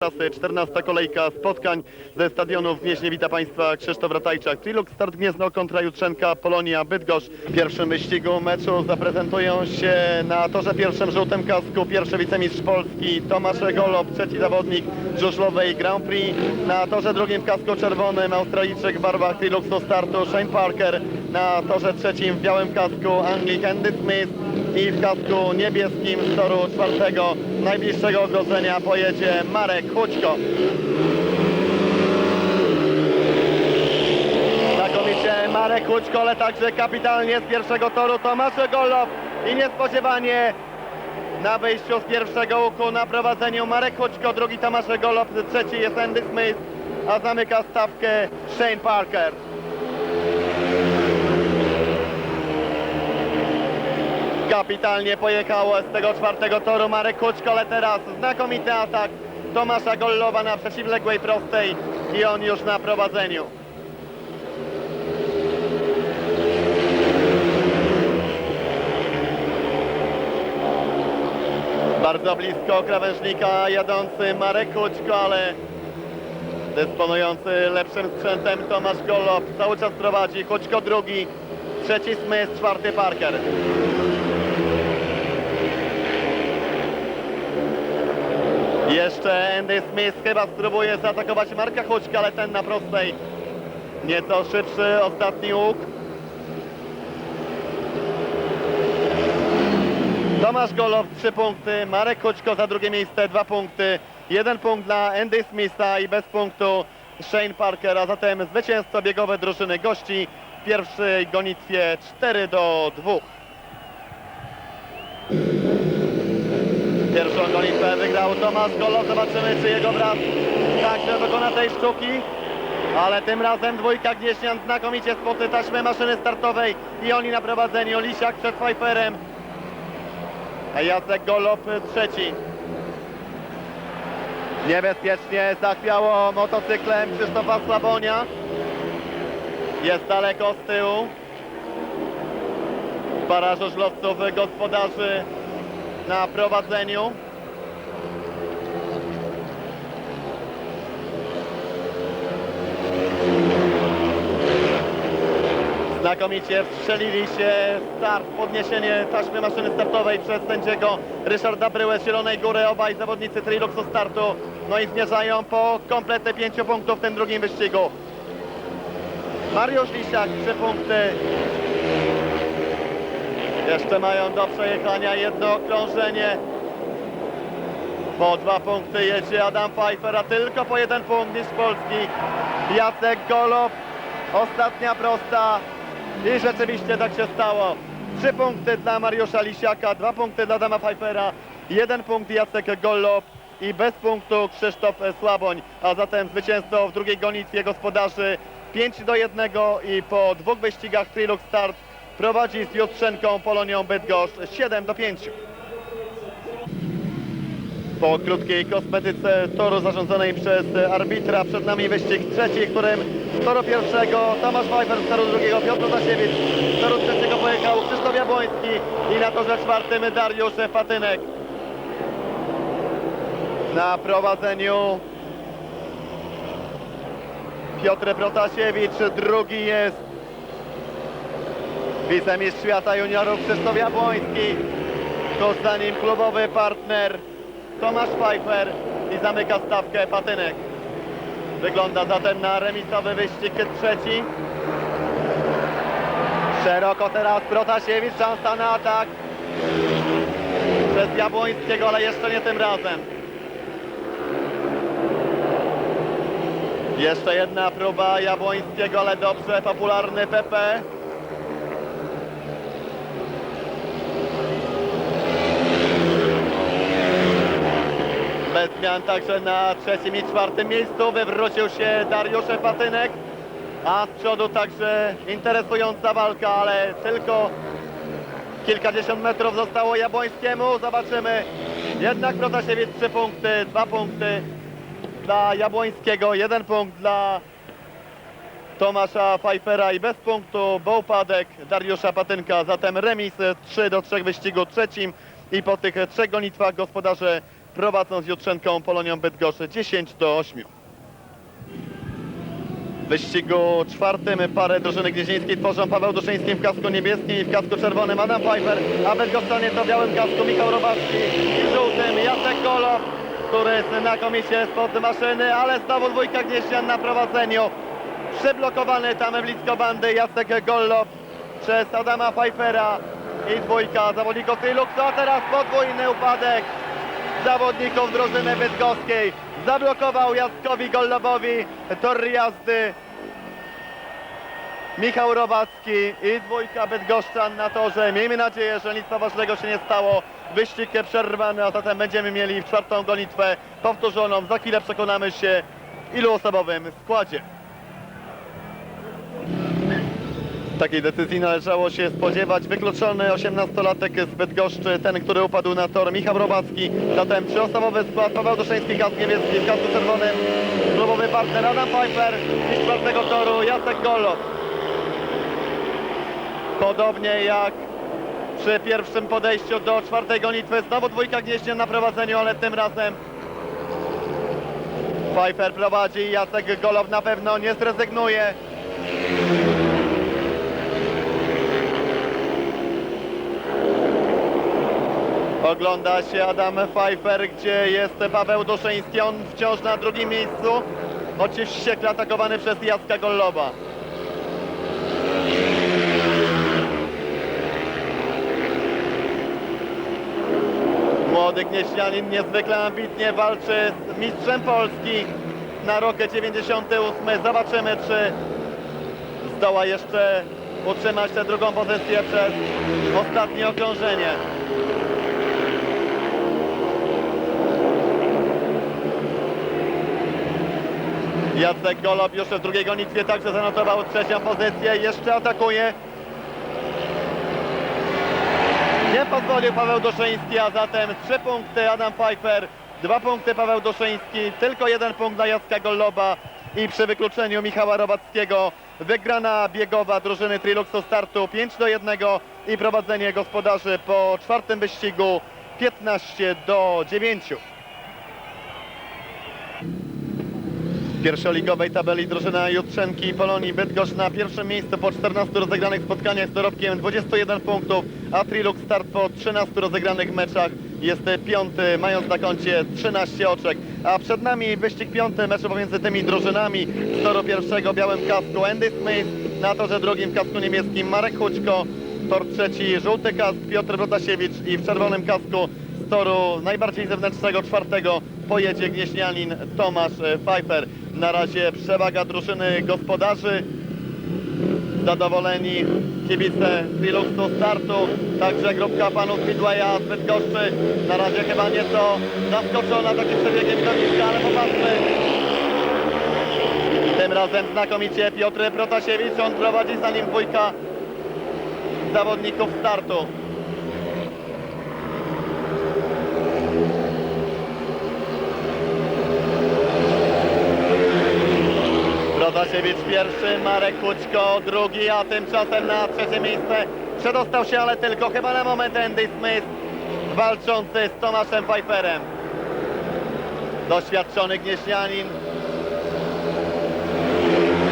Trasy 14 kolejka spotkań ze stadionu w Gnieźnie. Wita Państwa Krzysztof Ratajczak. Triluk Start Gniezno kontra Jutrzenka, Polonia, Bydgoszcz. W pierwszym wyścigu meczu zaprezentują się na torze pierwszym żółtym kasku pierwszy wicemistrz Polski Tomasz Golob, trzeci zawodnik żużlowej Grand Prix. Na torze drugim w kasku czerwonym Australijczyk w barwach Triluxu startu Shane Parker. Na torze trzecim w białym kasku Anglik Andy Smith i w kasku niebieskim z toru czwartego najbliższego ogrodzenia pojedzie Marek Hućko. Znakomicie Marek Hućko, ale także kapitalnie z pierwszego toru Tomasz Golow i niespodziewanie na wyjściu z pierwszego łuku na prowadzeniu Marek Hućko, drugi Tomasz Golow, trzeci jest Andy Smith, a zamyka stawkę Shane Parker. Kapitalnie pojechało z tego czwartego toru Marek Kuczko, ale teraz znakomity atak Tomasza Gollowa na przeciwległej prostej i on już na prowadzeniu. Bardzo blisko krawężnika jadący Marek Kuczko, ale dysponujący lepszym sprzętem Tomasz Gollow cały czas prowadzi. Kuczko drugi, trzeci Smith, czwarty Parker. Jeszcze Andy Smith chyba spróbuje zaatakować Marka Hućka, ale ten na prostej. Nieco szybszy ostatni łuk. Tomasz Golow 3 punkty, Marek Hućko za drugie miejsce 2 punkty, jeden punkt dla Andy Smitha i bez punktu Shane Parker, a zatem zwycięzca biegowe drużyny gości w pierwszej gonitwie 4 do 2. Pierwszą gonitwę wygrał Tomasz Golow. Zobaczymy, czy jego brat także dokona tej sztuki. Ale tym razem dwójka Gnieźnian znakomicie spoty taśmy maszyny startowej i oni na prowadzeniu. Lisiak przed Pfeifferem. A Jacek Golob trzeci. Niebezpiecznie zachwiało motocyklem Krzysztofa Słabonia. Jest daleko z tyłu. Para żużlowców gospodarzy na prowadzeniu. Znakomicie wstrzelili się start, podniesienie taśmy maszyny startowej przez sędziego Ryszarda Bryłę z Zielonej Góry. Obaj zawodnicy Triluxu startu. No i zmierzają po kompletę pięciu punktów w tym drugim wyścigu. Mariusz Lisiak, trzy punkty. Jeszcze mają do przejechania jedno okrążenie. Po dwa punkty jedzie Adam Pfeiffer, a tylko po jeden punkt niż Polski. Jacek Golob, ostatnia prosta. I rzeczywiście tak się stało. Trzy punkty dla Mariusza Lisiaka, dwa punkty dla Adama Pfeiffera, jeden punkt Jacek Golob i bez punktu Krzysztof Słaboń. A zatem zwycięstwo w drugiej gonitwie gospodarzy 5 do 1 i po dwóch wyścigach Trilux Start prowadzi z Jutrzenką Polonią Bydgoszcz 7 do 5. Po krótkiej kosmetyce toru zarządzonej przez arbitra przed nami wyścig trzeci, którym toru pierwszego Tomasz Pfeiffer, z toru drugiego Piotr Protasiewicz, z toru trzeciego pojechał Krzysztof Jabłoński i na torze czwartym Dariusz Patynek. Na prowadzeniu Piotr Protasiewicz, drugi jest wicemistrz świata juniorów Krzysztof Jabłoński. Tuż za nim klubowy partner Tomasz Pfeiffer i zamyka stawkę Patynek. Wygląda zatem na remisowy wyścig trzeci. Szeroko teraz Protasiewicz, szansa na atak. Przez Jabłońskiego, ale jeszcze nie tym razem. Jeszcze jedna próba Jabłońskiego, ale dobrze, popularny PP. Zmian także na trzecim i czwartym miejscu wywrócił się Dariusz Patynek, a z przodu także interesująca walka, ale tylko kilkadziesiąt metrów zostało Jabłońskiemu. Zobaczymy. Jednak Protasiewicz trzy punkty, dwa punkty dla Jabłońskiego, jeden punkt dla Tomasza Pfeiffera i bez punktu bo upadek Dariusza Patynka. Zatem remis 3 do 3 w wyścigu trzecim i po tych trzech gonitwach gospodarze prowadzą z Jutrzenką Polonią Bydgoszcz 10 do 8. W wyścigu czwartym parę drużyny gnieźnieńskiej tworzą Paweł Duszyński w kasku niebieskim i w kasku czerwonym Adam Pfeiffer, a Bydgoszczanie to w białym kasku Michał Robacki i w żółtym Jacek Golow, który znakomicie spod maszyny, ale znowu dwójka gnieźnian na prowadzeniu. Przyblokowany tam blisko bandy Jacek Gollow przez Adama Pfeiffera i dwójka zawodników Triluxu, a teraz podwójny upadek zawodników drużyny bydgoskiej. Zablokował Jackowi Gollowowi tor jazdy Michał Robacki i dwójka Bydgoszczan na torze. Miejmy nadzieję, że nic poważnego się nie stało. Wyścig przerwany, a zatem będziemy mieli czwartą gonitwę powtórzoną. Za chwilę przekonamy się ilu osobowym składzie. Takiej decyzji należało się spodziewać. Wykluczony 18-latek z Bydgoszczy, ten, który upadł na tor, Michał Robacki. Zatem trzyosobowy skład, Paweł Duszyński, gaz niebieski, w gazu czerwonym, klubowy partner Adam Pfeiffer i czwartego toru Jacek Golow. Podobnie jak przy pierwszym podejściu do czwartej gonitwy, znowu dwójka gnieździen na prowadzeniu, ale tym razem Pfeiffer prowadzi, Jacek Golow na pewno nie zrezygnuje. Ogląda się Adam Pfeiffer, gdzie jest Paweł Duszyński. On wciąż na drugim miejscu. Choć wściekle atakowany przez Jacka Gollowa. Młody Gnieźnianin niezwykle ambitnie walczy z mistrzem Polski na rok 98. Zobaczymy, czy zdoła jeszcze utrzymać tę drugą pozycję przez ostatnie okrążenie. Jacek Golob już w drugiej gonitwie także zanotował trzecią pozycję. Jeszcze atakuje. Nie pozwolił Paweł Duszyński, a zatem trzy punkty Adam Pfeiffer, dwa punkty Paweł Duszyński, tylko jeden punkt dla Jacka Golloba i przy wykluczeniu Michała Robackiego wygrana biegowa drużyny Triluxu startu 5 do 1 i prowadzenie gospodarzy po czwartym wyścigu 15 do 9. W pierwszoligowej tabeli drużyna Jutrzenki Polonii Bydgoszcz na pierwszym miejscu po 14 rozegranych spotkaniach z dorobkiem 21 punktów, a Trilux Start po 13 rozegranych meczach jest piąty, mając na koncie 13 oczek. A przed nami wyścig piąty, mecz pomiędzy tymi drużynami. Z toru pierwszego białym kasku Andy Smith, na torze drugim kasku niebieskim Marek Hućko, tor trzeci żółty kask Piotr Protasiewicz i w czerwonym kasku z toru najbardziej zewnętrznego czwartego pojedzie gnieźnianin Tomasz e, Pfeiffer. Na razie przewaga drużyny gospodarzy. Zadowoleni kibice Triluxu startu, także grupka panów Midwaya z Bydgoszczy. Na razie chyba nieco zaskoczona takim przebiegiem widowiska, ale popatrzmy. Tym razem znakomicie Piotr Protasiewicz, on prowadzi za nim dwójka zawodników startu. Protasiewicz pierwszy, Marek Kućko drugi, a tymczasem na trzecie miejsce przedostał się, ale tylko chyba na moment Andy Smith walczący z Tomaszem Pfeifferem. Doświadczony Gnieźnianin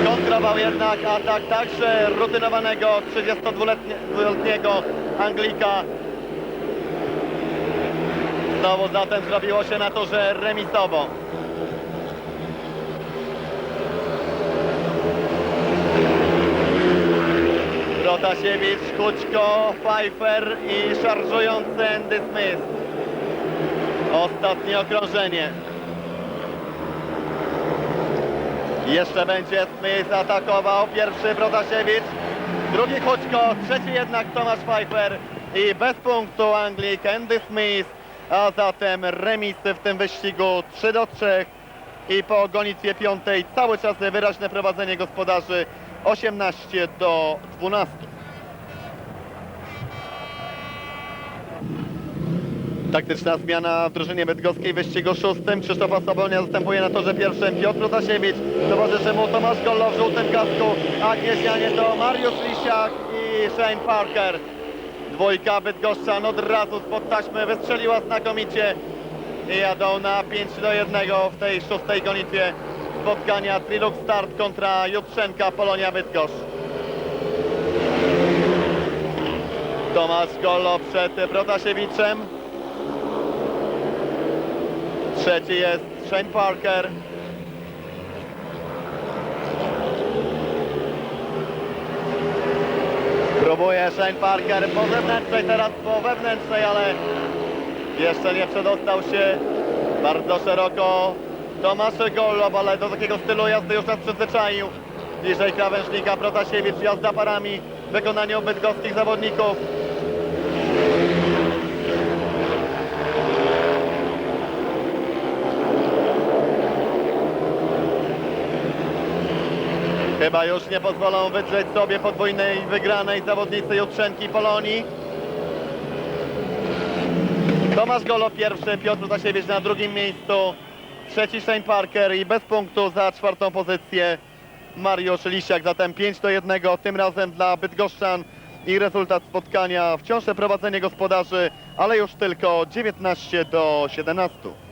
kontrował jednak atak także rutynowanego 32-letniego Anglika. Znowu zatem zrobiło się na torze remisowo. Protasiewicz, Kućko, Pfeiffer i szarżujący Andy Smith. Ostatnie okrążenie. Jeszcze będzie Smith atakował. Pierwszy Protasiewicz, drugi Kućko, trzeci jednak Tomasz Pfeiffer i bez punktu Anglik Andy Smith, a zatem remis w tym wyścigu 3 do 3 i po gonitwie piątej cały czas wyraźne prowadzenie gospodarzy 18 do 12. Taktyczna zmiana w drużynie bydgoskiej w wyścigu szóstym. Krzysztofa Sobolnia zastępuje na torze pierwszym Piotr Protasiewicz. Towarzyszy mu Tomasz Gollo w żółtym kasku, a Gnieźnianie to Mariusz Lisiak i Shane Parker. Dwójka Bydgoszczan od razu spod taśmy wystrzeliła znakomicie. i jadą na 5 do 1 w tej szóstej gonitwie spotkania Trilux Start kontra Jutrzenka Polonia Bydgoszcz. Tomasz Golo przed Protasiewiczem. Trzeci jest Shane Parker. Próbuje Shane Parker po zewnętrznej, teraz po wewnętrznej, ale jeszcze nie przedostał się bardzo szeroko Tomasz Golob, ale do takiego stylu jazdy już nas przyzwyczaił. Bliżej krawężnika Protasiewicz, jazda parami w wykonaniu bydgoskich zawodników. Chyba już nie pozwolą wydrzeć sobie podwójnej wygranej zawodnicy Jutrzenki Polonii. Tomasz Golo pierwszy, Piotr Zasiewicz na drugim miejscu, trzeci Shane Parker i bez punktu za czwartą pozycję Mariusz Lisiak. Zatem 5 do 1 tym razem dla Bydgoszczan i rezultat spotkania wciąż prowadzenie gospodarzy, ale już tylko 19 do 17.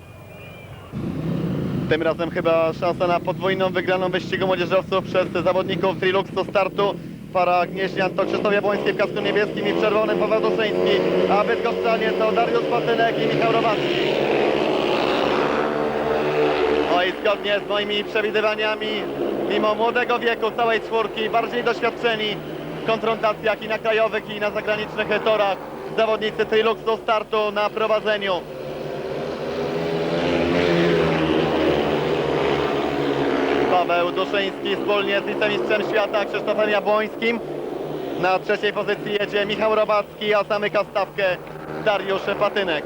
Tym razem chyba szansa na podwójną wygraną wyścigu młodzieżowców przez zawodników Trilux do startu. Para Gnieźnian to Krzysztof Jabłoński w kasku niebieskim i w czerwonym Paweł a Bydgoszczanie to Dariusz Patynek i Michał Rowacki. No i zgodnie z moimi przewidywaniami, mimo młodego wieku całej czwórki, bardziej doświadczeni w konfrontacjach i na krajowych i na zagranicznych torach, zawodnicy Trilux do startu na prowadzeniu. Paweł Duszyński wspólnie z wicemistrzem świata Krzysztofem Jabłońskim. Na trzeciej pozycji jedzie Michał Robacki, a zamyka stawkę Dariusz Patynek.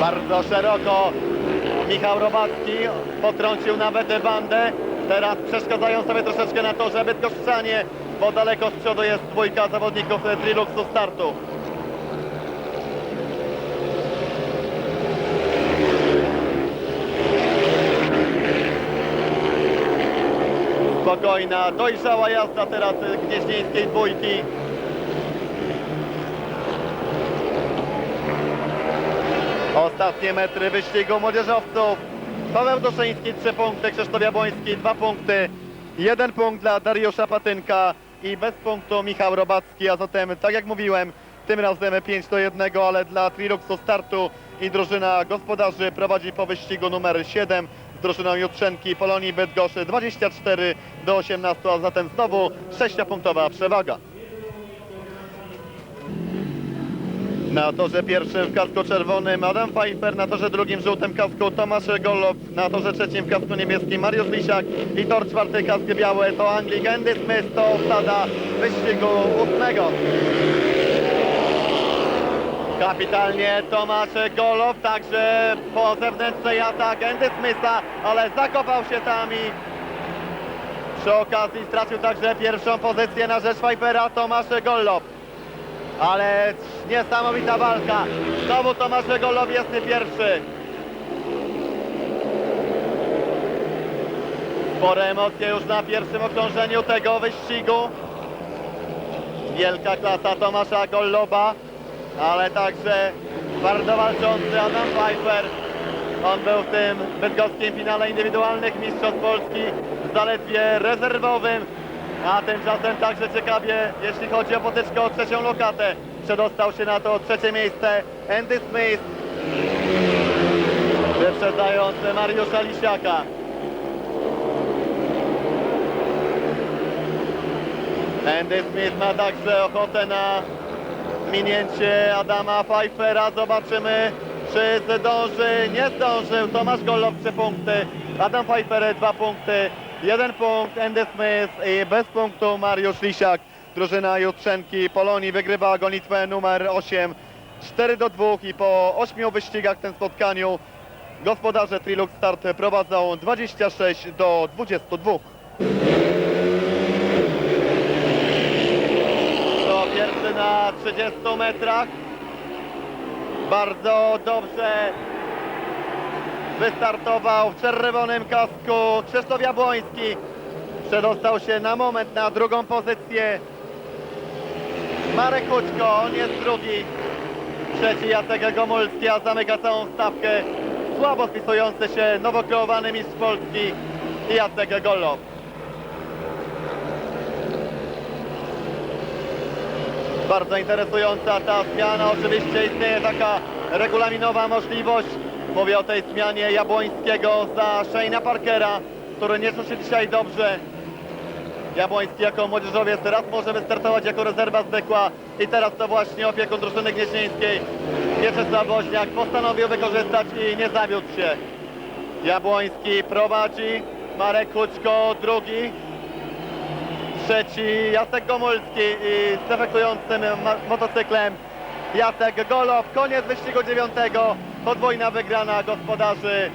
Bardzo szeroko Michał Robacki potrącił nawet bandę. Teraz przeszkadzają sobie troszeczkę na to, że Bydgoszczanie, bo daleko z przodu jest dwójka zawodników Triluxu startu. Spokojna, dojrzała jazda teraz gnieźnieńskiej dwójki. Ostatnie metry wyścigu młodzieżowców. Paweł Duszyński 3 punkty, Krzysztof Jabłoński 2 punkty. Jeden punkt dla Dariusza Patynka i bez punktu Michał Robacki, a zatem tak jak mówiłem, tym razem 5 do 1, ale dla Triluxu startu i drużyna gospodarzy prowadzi po wyścigu numer 7 z drużyną Jutrzenki Polonii Bydgoszczy 24 do 18, a zatem znowu 6-punktowa przewaga. Na torze pierwszym w kasku czerwonym Adam Pfeiffer, na torze drugim w żółtym kasku Tomasz Golob, na torze trzecim w kasku niebieskim Mariusz Lisiak i tor czwarty kask biały to Anglik Andy Smith, to obsada wyścigu ósmego. Kapitalnie Tomasz Golob, także po zewnętrznej atak Andy Smitha, ale zakopał się tam i przy okazji stracił także pierwszą pozycję na rzecz Pfeiffera Tomasz Golob. Ale niesamowita walka. Znowu Tomasz Golob jest pierwszy. Spore emocje już na pierwszym okrążeniu tego wyścigu. Wielka klasa Tomasza Golloba, ale także bardzo walczący Adam Pfeiffer. On był w tym bydgoskim finale indywidualnych Mistrzostw Polski zaledwie rezerwowym. A tymczasem także ciekawie, jeśli chodzi o potyczkę o trzecią lokatę. Przedostał się na to trzecie miejsce Andy Smith. Wyprzedzając Mariusza Lisiaka. Andy Smith ma także ochotę na minięcie Adama Pfeiffera. Zobaczymy, czy zdąży. Nie zdążył. Tomasz Golow 3 punkty. Adam Pfeiffer 2 punkty. Jeden punkt Andy Smith i bez punktu Mariusz Lisiak. Drużyna Jutrzenki Polonii wygrywa gonitwę numer 8. 4 do 2 i po 8 wyścigach w tym spotkaniu gospodarze Trilux Start prowadzą 26 do 22. Pierwszy na 30 metrach. Bardzo dobrze wystartował w czerwonym kasku Krzysztof Jabłoński. Przedostał się na moment na drugą pozycję. Marek Hućko, on jest drugi. Trzeci Jacek Gomulski, a zamyka całą stawkę słabo spisujący się nowo kreowany mistrz Polski Jacek Golow. Bardzo interesująca ta zmiana. Oczywiście istnieje taka regulaminowa możliwość. Mówię o tej zmianie Jabłońskiego za Shane'a Parkera, który nie czuł się dzisiaj dobrze. Jabłoński jako młodzieżowiec raz może wystartować jako rezerwa zwykła i teraz to właśnie opiekun drużyny gnieźnieńskiej Mieczysław Woźniak postanowił wykorzystać i nie zawiódł się. Jabłoński prowadzi, Marek Kuczko drugi, trzeci Jacek Gomulski i z efektującym motocyklem Jacek Golow. Koniec wyścigu dziewiątego, podwójna wygrana gospodarzy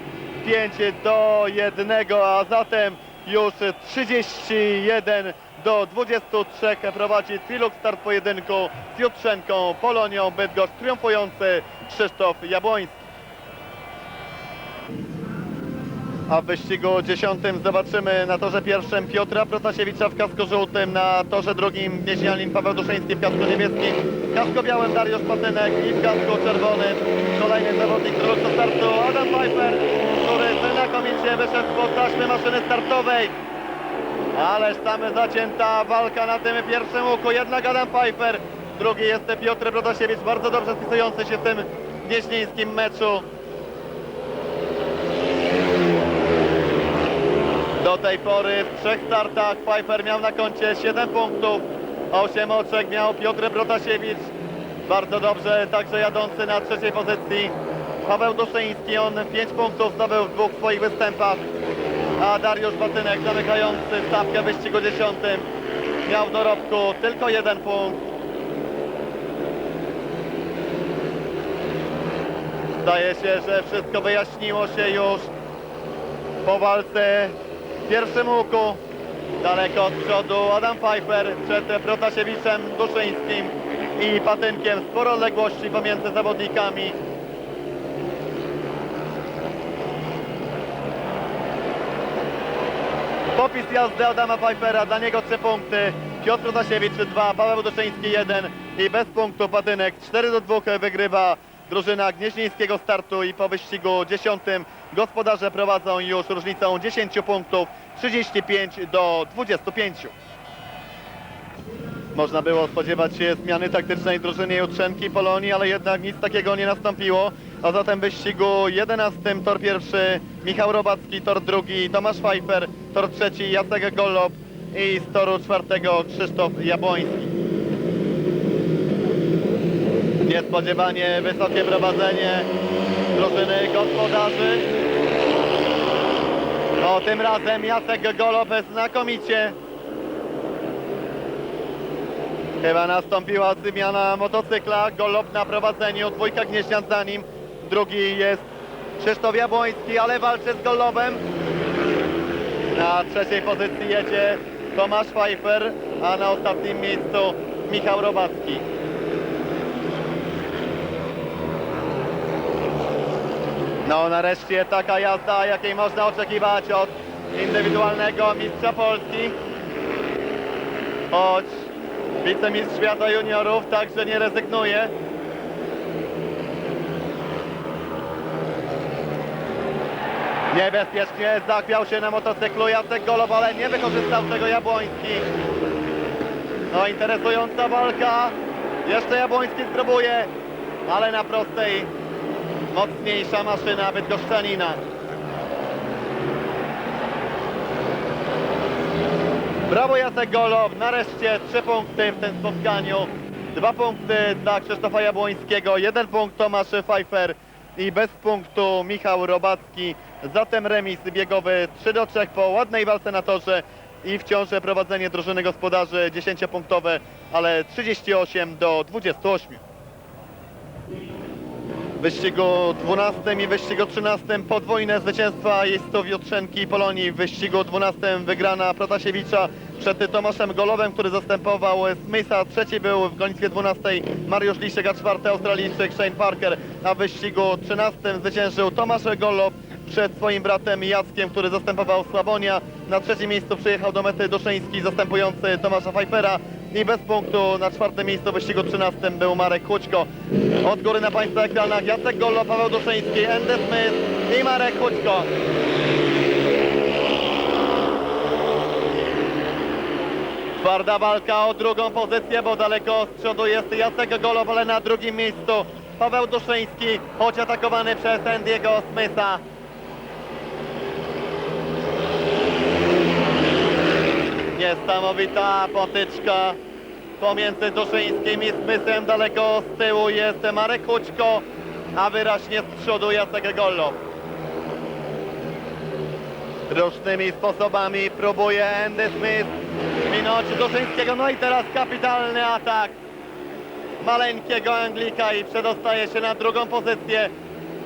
5 do 1, a zatem już 31 do 23 prowadzi Triluk start pojedynku z Jutrzenką, Polonią, Bydgoszcz, triumfujący Krzysztof Jabłoński. A w wyścigu dziesiątym zobaczymy na torze pierwszym Piotra Protasiewicza w kasku żółtym, na torze drugim Gnieźnianin Paweł Duszyński w kasku niebieskim, w kasku białym Dariusz Patynek i w kasku czerwonym kolejny zawodnik do startu Adam Pfeiffer, który znakomicie wyszedł spod taśmy maszyny startowej. Ależ tam zacięta walka na tym pierwszym łuku, jednak Adam Pfeiffer, drugi jest Piotr Protasiewicz, bardzo dobrze spisujący się w tym gnieźnieńskim meczu. Do tej pory w trzech startach Pfeiffer miał na koncie 7 punktów, 8 oczek miał Piotr Protasiewicz. Bardzo dobrze, także jadący na trzeciej pozycji Paweł Duszyński, on 5 punktów zdobył w dwóch swoich występach, a Dariusz Batynek zamykający stawkę w wyścigu dziesiątym miał w dorobku tylko jeden punkt. Zdaje się, że wszystko wyjaśniło się już po walce w pierwszym łuku. Daleko od przodu Adam Pfeiffer przed Protasiewiczem Duszyńskim i Patynkiem. Sporo odległości pomiędzy zawodnikami. Popis jazdy Adama Pfeiffera, dla niego 3 punkty. Piotr Protasiewicz 2, Paweł Duszyński 1 i bez punktu Patynek 4 do 2 wygrywa drużyna Gnieźnieńskiego startu i po wyścigu 10 gospodarze prowadzą już różnicą 10 punktów 35 do 25. Można było spodziewać się zmiany taktycznej drużyny Jutrzenki Polonii, ale jednak nic takiego nie nastąpiło. A zatem w wyścigu 11 tor pierwszy Michał Robacki, tor drugi Tomasz Pfeiffer, tor trzeci Jacek Golob i z toru czwartego Krzysztof Jabłoński. Niespodziewanie wysokie prowadzenie drużyny gospodarzy. O, tym razem Jacek Golob znakomicie Chyba nastąpiła zmiana motocykla. Golob na prowadzeniu, dwójka Gnieźnian za nim. Drugi jest Krzysztof Jabłoński, ale walczy z Golobem. Na trzeciej pozycji jedzie Tomasz Pfeiffer, a na ostatnim miejscu Michał Robacki. No nareszcie taka jazda, jakiej można oczekiwać od indywidualnego mistrza Polski. Choć wicemistrz świata juniorów także nie rezygnuje. Niebezpiecznie zachwiał się na motocyklu Jacek Golob, ale nie wykorzystał tego Jabłoński. No interesująca walka. Jeszcze Jabłoński spróbuje, ale na prostej mocniejsza maszyna Bydgoszczanina. Brawo Jacek Golob, nareszcie trzy punkty w tym spotkaniu. Dwa punkty dla Krzysztofa Jabłońskiego, jeden punkt Tomasz Pfeiffer i bez punktu Michał Robacki. Zatem remis biegowy 3 do 3 po ładnej walce na torze i wciąż prowadzenie drużyny gospodarzy 10-punktowe, ale 38 do 28. W wyścigu 12 i wyścigu 13 podwójne zwycięstwa jeźdźców Jutrzenki i Polonii. W wyścigu 12 wygrana Protasiewicza przed Tomaszem Golowem, który zastępował Smitha. Trzeci był w gonitwie 12 Mariusz Lisiek, a czwarty Australijczyk Shane Parker. A w wyścigu 13 zwyciężył Tomasz Golow przed swoim bratem Jackiem, który zastępował Sławonia. Na trzecim miejscu przyjechał do mety Duszyński, zastępujący Tomasza Pfeiffera. I bez punktu na czwartym miejscu w wyścigu 13 był Marek Hućko. Od góry na Państwa ekranach Jacek Gollo, Paweł Duszyński, Andy Smith i Marek Hućko. Twarda walka o drugą pozycję, bo daleko z przodu jest Jacek Golow, ale na drugim miejscu Paweł Duszyński, choć atakowany przez Andy'ego Smitha. Niesamowita potyczka pomiędzy Duszyńskim i Smithem. Daleko z tyłu jest Marek Hućko, a wyraźnie z przodu Jacek Golow. Różnymi sposobami próbuje Andy Smith minąć Duszyńskiego. No i teraz kapitalny atak maleńkiego Anglika i przedostaje się na drugą pozycję.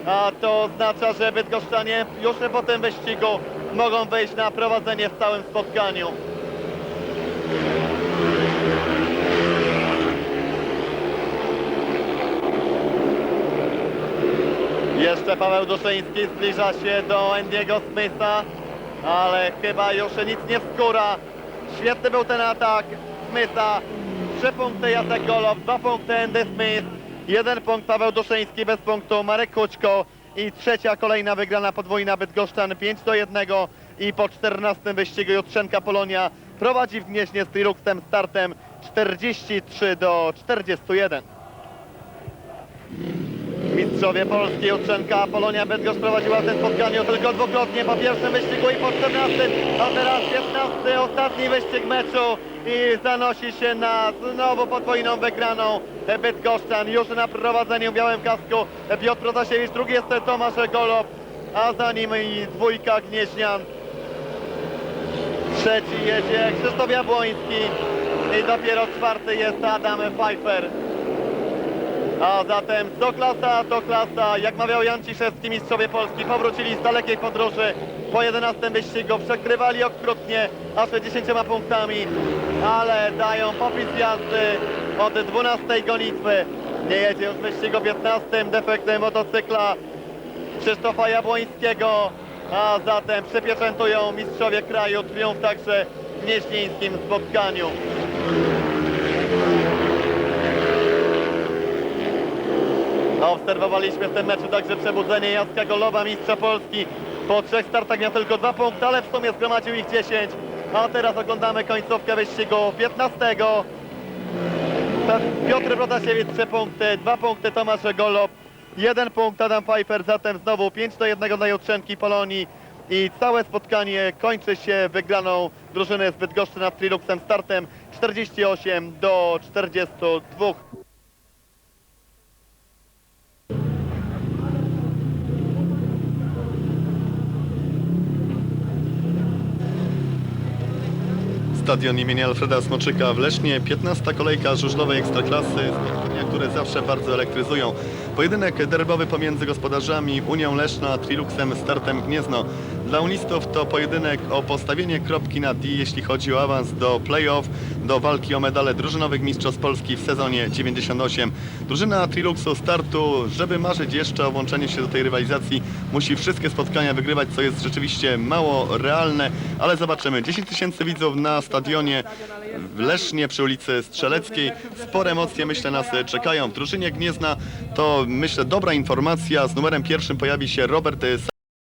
A to oznacza, że Bydgoszczanie już po tym wyścigu mogą wejść na prowadzenie w całym spotkaniu. Jeszcze Paweł Duszyński zbliża się do Andiego Smitha, ale chyba już nic nie skóra. Świetny był ten atak Smitha. Trzy punkty Jacek Golow, dwa punkty Andy Smith, jeden punkt Paweł Duszyński, bez punktu Marek Kućko i trzecia kolejna wygrana podwójna Bydgoszczan 5 do 1 i po 14 wyścigu Jutrzenka Polonia prowadzi w Gnieźnie z Triluxem startem 43 do 41. Mistrzowie Polski, Jutrzenka, Polonia Bydgoszcz prowadziła w tym spotkaniu tylko dwukrotnie po pierwszym wyścigu i po 14, a teraz 15, ostatni wyścig meczu i zanosi się na znowu podwójną wygraną Bydgoszczan. Już na prowadzeniu w białym kasku Piotr Protasiewicz, drugi jest Tomasz Golob, a za nim i dwójka Gnieźnian. Trzeci jedzie Krzysztof Jabłoński i dopiero czwarty jest Adam Pfeiffer. A zatem to klasa, to klasa. Jak mawiał Jan Ciszewski, mistrzowie Polski powrócili z dalekiej podróży. Po 11 wyścigu przekrywali okrutnie, aż 10 punktami, ale dają popis jazdy od 12 gonitwy. Nie jedzie już w wyścigu 15 defekty motocykla Krzysztofa Jabłońskiego, a zatem przypieczętują mistrzowie kraju triumf także w nieźnieńskim spotkaniu. Obserwowaliśmy w tym meczu także przebudzenie Jacka Golowa, mistrza Polski. Po trzech startach miał tylko dwa punkty, ale w sumie zgromadził ich 10. A teraz oglądamy końcówkę wyścigu 15. Piotr Protasiewicz 3 punkty, 2 punkty Tomasz Golob, 1 punkt Adam Pfeiffer, zatem znowu 5 do 1 dla Jutrzenki Polonii. I całe spotkanie kończy się wygraną drużyny z Bydgoszczy nad Triluxem startem 48 do 42. Stadion imienia Alfreda Smoczyka w Lesznie, 15. kolejka żużlowej ekstraklasy, spotkania, które zawsze bardzo elektryzują. Pojedynek derbowy pomiędzy gospodarzami Unią Leszna a Triluxem startem Gniezno. Dla unistów to pojedynek o postawienie kropki na D, jeśli chodzi o awans do play-off, do walki o medale drużynowych Mistrzostw Polski w sezonie 98. Drużyna Triluxu startu, żeby marzyć jeszcze o włączeniu się do tej rywalizacji, musi wszystkie spotkania wygrywać, co jest rzeczywiście mało realne, ale zobaczymy. 10 tysięcy widzów na stadionie w Lesznie przy ulicy Strzeleckiej. Spore emocje myślę nas czekają. W drużynie Gniezna to myślę dobra informacja. Z numerem pierwszym pojawi się Robert